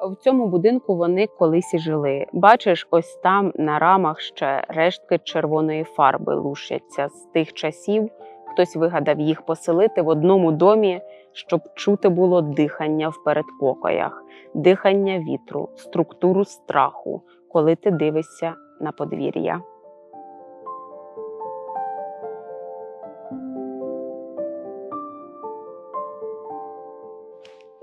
В цьому будинку вони колись і жили. Бачиш, ось там на рамах ще рештки червоної фарби лушаться з тих часів. Хтось вигадав їх поселити в одному домі, щоб чути було дихання в передпокоях, дихання вітру, структуру страху, коли ти дивишся на подвір'я.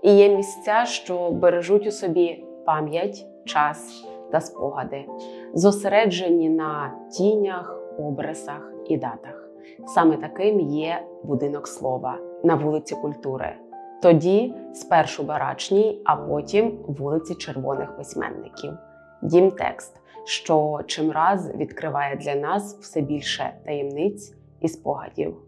І є місця, що бережуть у собі пам'ять, час та спогади, зосереджені на тінях, образах і датах. Саме таким є будинок слова на вулиці культури. Тоді спершу барачній, а потім вулиці червоних письменників. Дім текст, що чимраз відкриває для нас все більше таємниць і спогадів.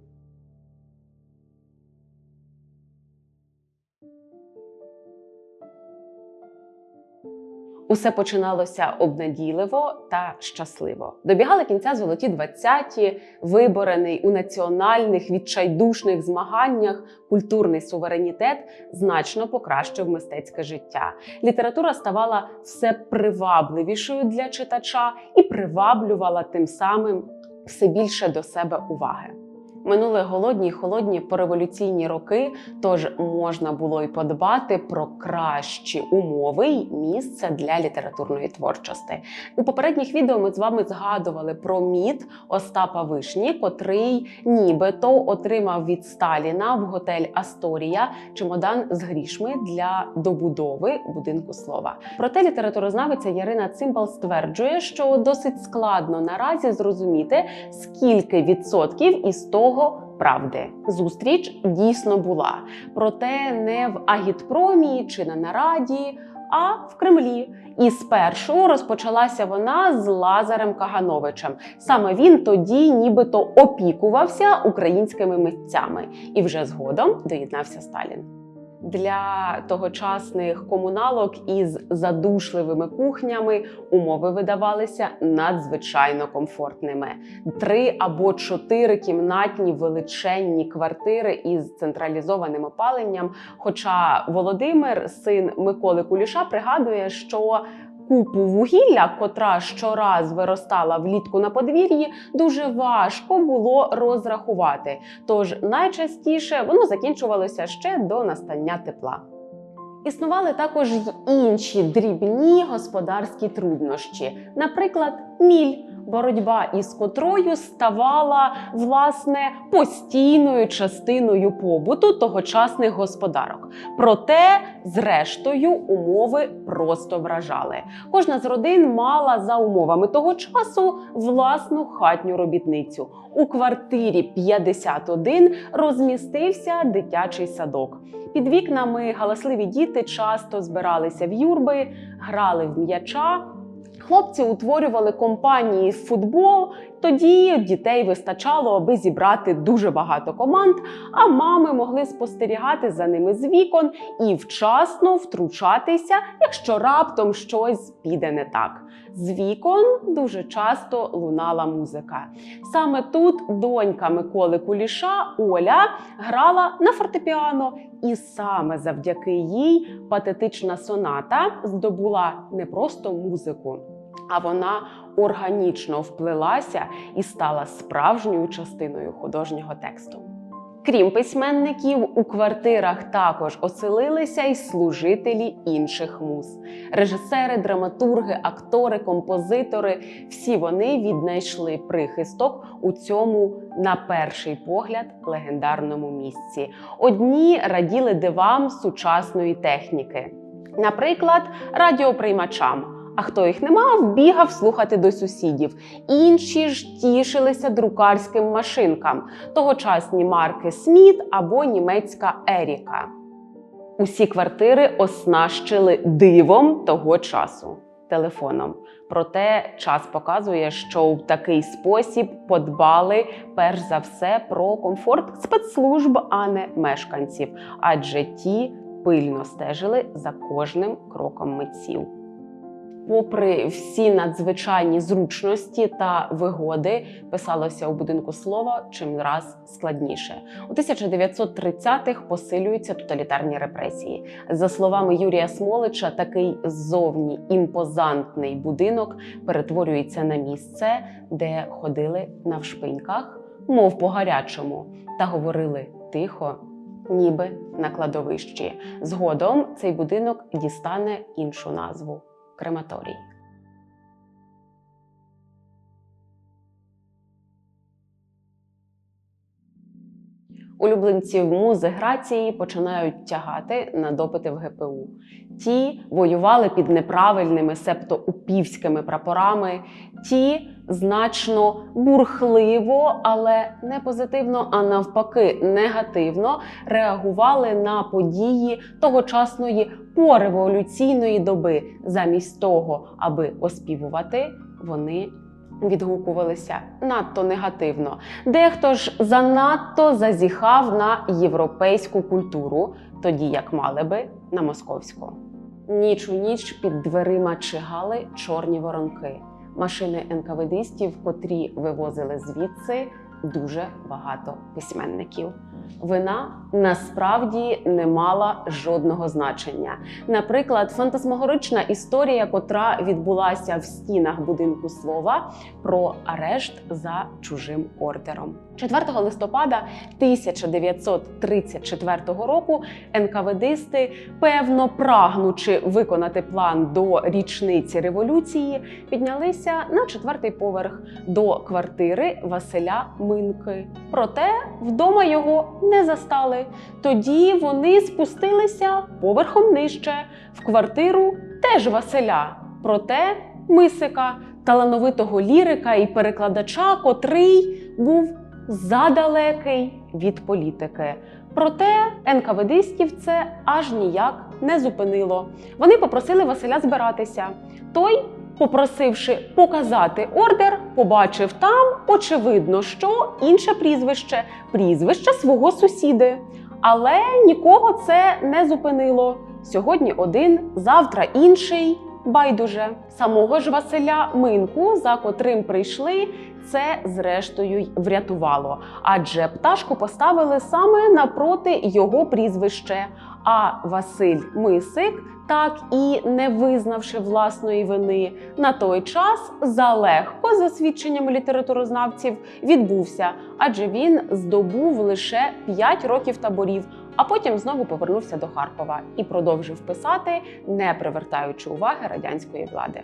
Усе починалося обнадійливо та щасливо. Добігали кінця золоті 20-ті, виборений у національних відчайдушних змаганнях культурний суверенітет значно покращив мистецьке життя. Література ставала все привабливішою для читача і приваблювала тим самим все більше до себе уваги. Минули голодні й холодні пореволюційні роки, тож можна було й подбати про кращі умови й місце для літературної творчості. У попередніх відео ми з вами згадували про міт Остапа Вишні, котрий нібито отримав від Сталіна в готель Асторія чемодан з грішми для добудови будинку слова. Проте літературознавиця Ярина Цимбал стверджує, що досить складно наразі зрозуміти, скільки відсотків із того правди. Зустріч дійсно була, проте не в агітпромі чи на нараді, а в Кремлі. І спершу розпочалася вона з Лазарем Кагановичем. Саме він тоді нібито опікувався українськими митцями, і вже згодом доєднався Сталін. Для тогочасних комуналок із задушливими кухнями умови видавалися надзвичайно комфортними. Три або чотири кімнатні величенні квартири із централізованим опаленням. Хоча Володимир, син Миколи Куліша, пригадує, що Купу вугілля, котра щораз виростала влітку на подвір'ї, дуже важко було розрахувати. Тож найчастіше воно закінчувалося ще до настання тепла. Існували також й інші дрібні господарські труднощі, наприклад, міль. Боротьба із котрою ставала власне постійною частиною побуту тогочасних господарок. Проте, зрештою, умови просто вражали. Кожна з родин мала за умовами того часу власну хатню робітницю. У квартирі 51 розмістився дитячий садок. Під вікнами галасливі діти часто збиралися в юрби, грали в м'яча. Хлопці утворювали компанії в футбол. Тоді дітей вистачало, аби зібрати дуже багато команд, а мами могли спостерігати за ними з вікон і вчасно втручатися, якщо раптом щось піде не так. З вікон дуже часто лунала музика. Саме тут донька Миколи Куліша Оля грала на фортепіано, і саме завдяки їй патетична соната здобула не просто музику а вона органічно вплилася і стала справжньою частиною художнього тексту. Крім письменників, у квартирах також оселилися й служителі інших муз. Режисери, драматурги, актори, композитори всі вони віднайшли прихисток у цьому, на перший погляд, легендарному місці. Одні раділи дивам сучасної техніки, наприклад, радіоприймачам. А хто їх не мав, бігав слухати до сусідів. Інші ж тішилися друкарським машинкам, тогочасні марки Сміт або німецька Еріка. Усі квартири оснащили дивом того часу телефоном. Проте час показує, що в такий спосіб подбали перш за все про комфорт спецслужб, а не мешканців, адже ті пильно стежили за кожним кроком митців. Попри всі надзвичайні зручності та вигоди, писалося у будинку слова чим раз складніше. У 1930-х посилюються тоталітарні репресії. За словами Юрія Смолича, такий зовні імпозантний будинок перетворюється на місце, де ходили навшпиньках, мов по гарячому, та говорили тихо, ніби на кладовищі. Згодом цей будинок дістане іншу назву crematori. Улюбленців музи Грації починають тягати на допити в ГПУ. Ті воювали під неправильними, себто упівськими прапорами, ті значно бурхливо, але не позитивно, а навпаки, негативно реагували на події тогочасної пореволюційної доби. Замість того, аби оспівувати, вони відгукувалися надто негативно. Дехто ж занадто зазіхав на європейську культуру, тоді як мали би на московську. Ніч у ніч під дверима чигали чорні воронки, машини енкаведистів, котрі вивозили звідси дуже багато письменників. Вина насправді не мала жодного значення. Наприклад, фантасмагорична історія, котра відбулася в стінах будинку слова про арешт за чужим ордером. 4 листопада 1934 року НКВДисти, певно прагнучи виконати план до річниці революції, піднялися на четвертий поверх до квартири Василя Минки. Проте вдома його не застали. Тоді вони спустилися поверхом нижче в квартиру теж Василя. Проте Мисика, талановитого лірика і перекладача, котрий був задалекий від політики. Проте НКВДистів це аж ніяк не зупинило. Вони попросили Василя збиратися. Той, попросивши показати ордер, побачив там, очевидно, що інше прізвище прізвище свого сусіди. Але нікого це не зупинило. Сьогодні один, завтра інший. Байдуже самого ж Василя Минку, за котрим прийшли, це зрештою й врятувало. Адже пташку поставили саме напроти його прізвище. А Василь Мисик, так і не визнавши власної вини, на той час залегко, за свідченнями літературознавців, відбувся, адже він здобув лише 5 років таборів. А потім знову повернувся до Харкова і продовжив писати, не привертаючи уваги радянської влади.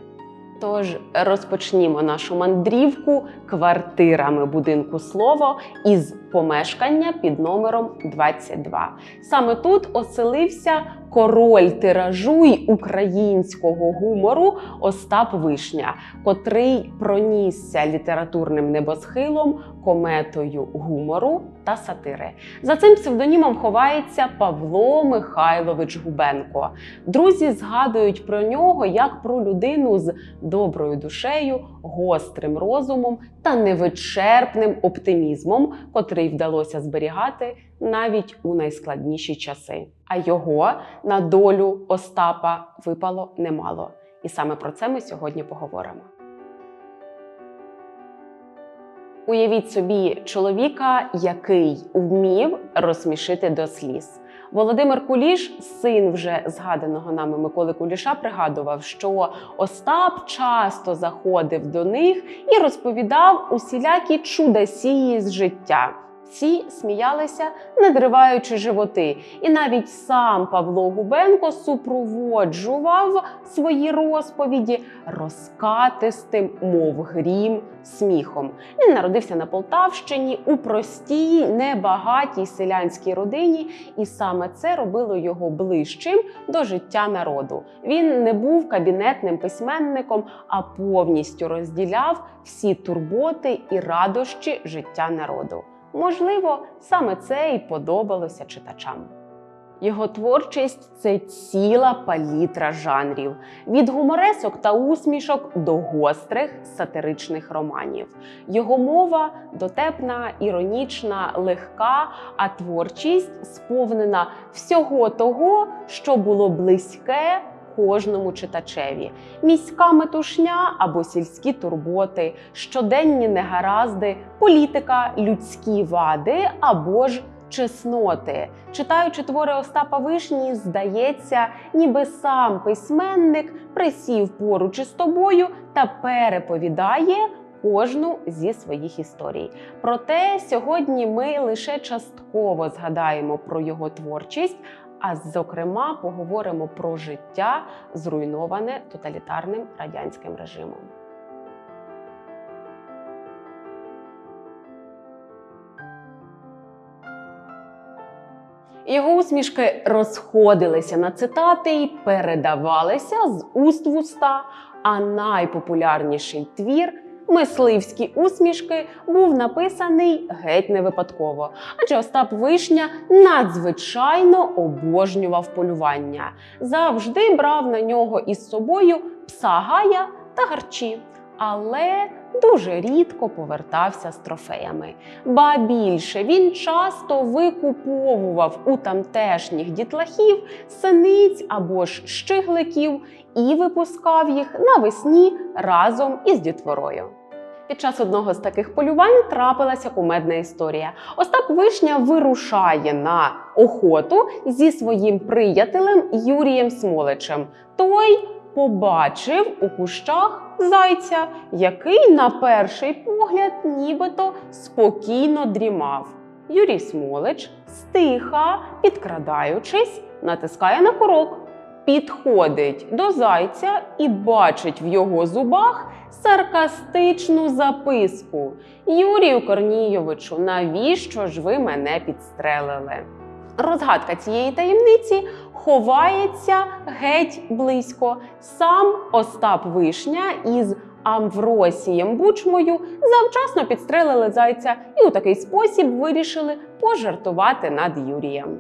Тож розпочнімо нашу мандрівку квартирами будинку слово із помешкання під номером 22. Саме тут оселився король тиражу й українського гумору Остап Вишня, котрий пронісся літературним небосхилом, кометою гумору та сатири. За цим псевдонімом ховається Павло Михайлович Губенко. Друзі згадують про нього як про людину з доброю душею, гострим розумом та невичерпним оптимізмом, котрий вдалося зберігати навіть у найскладніші часи. А його на долю Остапа випало немало. І саме про це ми сьогодні поговоримо. Уявіть собі чоловіка, який вмів розсмішити до сліз. Володимир Куліш, син вже згаданого нами Миколи Куліша, пригадував, що Остап часто заходив до них і розповідав усілякі чудесії з життя. Всі сміялися, надриваючи животи, і навіть сам Павло Губенко супроводжував свої розповіді розкатистим, мов грім, сміхом. Він народився на Полтавщині у простій, небагатій селянській родині, і саме це робило його ближчим до життя народу. Він не був кабінетним письменником, а повністю розділяв всі турботи і радощі життя народу. Можливо, саме це і подобалося читачам. Його творчість це ціла палітра жанрів від гуморесок та усмішок до гострих сатиричних романів. Його мова дотепна, іронічна, легка, а творчість сповнена всього того, що було близьке кожному читачеві: міська метушня або сільські турботи, щоденні негаразди, політика, людські вади або ж чесноти. Читаючи твори Остапа Вишні, здається, ніби сам письменник присів поруч із тобою та переповідає кожну зі своїх історій. Проте сьогодні ми лише частково згадаємо про його творчість, а зокрема поговоримо про життя, зруйноване тоталітарним радянським режимом. Його усмішки розходилися на цитати і передавалися з уст в уста. А найпопулярніший твір Мисливські усмішки був написаний геть не випадково, адже Остап Вишня надзвичайно обожнював полювання, завжди брав на нього із собою пса Гая та гарчі. Але дуже рідко повертався з трофеями. Ба більше він часто викуповував у тамтешніх дітлахів синиць або ж щигликів і випускав їх навесні разом із дітворою. Під час одного з таких полювань трапилася кумедна історія. Остап Вишня вирушає на охоту зі своїм приятелем Юрієм Смоличем. Той побачив у кущах зайця, який на перший погляд нібито спокійно дрімав. Юрій Смолич, стиха, підкрадаючись, натискає на курок, підходить до зайця і бачить в його зубах саркастичну записку: Юрію Корнійовичу, навіщо ж ви мене підстрелили? Розгадка цієї таємниці ховається геть близько. Сам Остап Вишня із Амвросієм Бучмою завчасно підстрелили зайця і у такий спосіб вирішили пожартувати над Юрієм.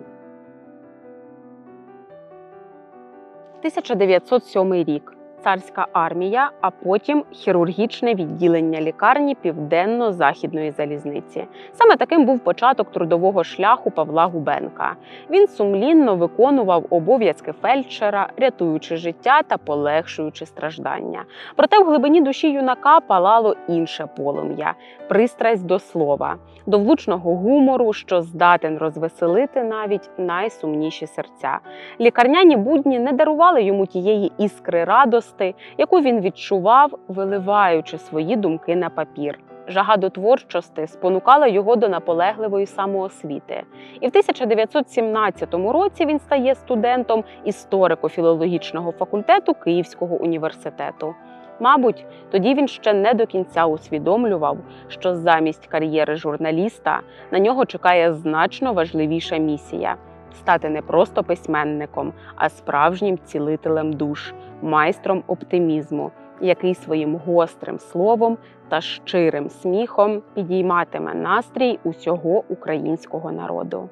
1907 рік. Царська армія, а потім хірургічне відділення лікарні Південно-Західної залізниці. Саме таким був початок трудового шляху Павла Губенка. Він сумлінно виконував обов'язки фельдшера, рятуючи життя та полегшуючи страждання. Проте в глибині душі юнака палало інше полум'я пристрасть до слова, до влучного гумору, що здатен розвеселити навіть найсумніші серця. Лікарняні будні не дарували йому тієї іскри радости, яку він відчував, виливаючи свої думки на папір. Жага до творчості спонукала його до наполегливої самоосвіти. І в 1917 році він стає студентом історико-філологічного факультету Київського університету. Мабуть, тоді він ще не до кінця усвідомлював, що замість кар'єри журналіста на нього чекає значно важливіша місія стати не просто письменником, а справжнім цілителем душ, майстром оптимізму, який своїм гострим словом та щирим сміхом підійматиме настрій усього українського народу.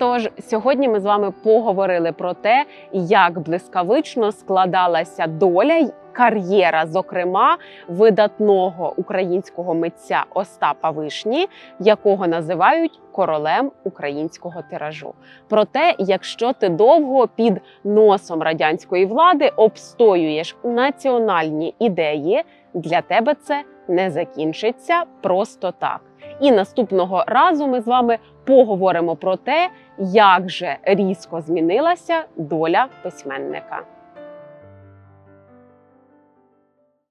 Тож сьогодні ми з вами поговорили про те, як блискавично складалася доля кар'єра, зокрема видатного українського митця Остапа Вишні, якого називають королем українського тиражу. Проте, якщо ти довго під носом радянської влади обстоюєш національні ідеї, для тебе це не закінчиться просто так. І наступного разу ми з вами поговоримо про те, як же різко змінилася доля письменника.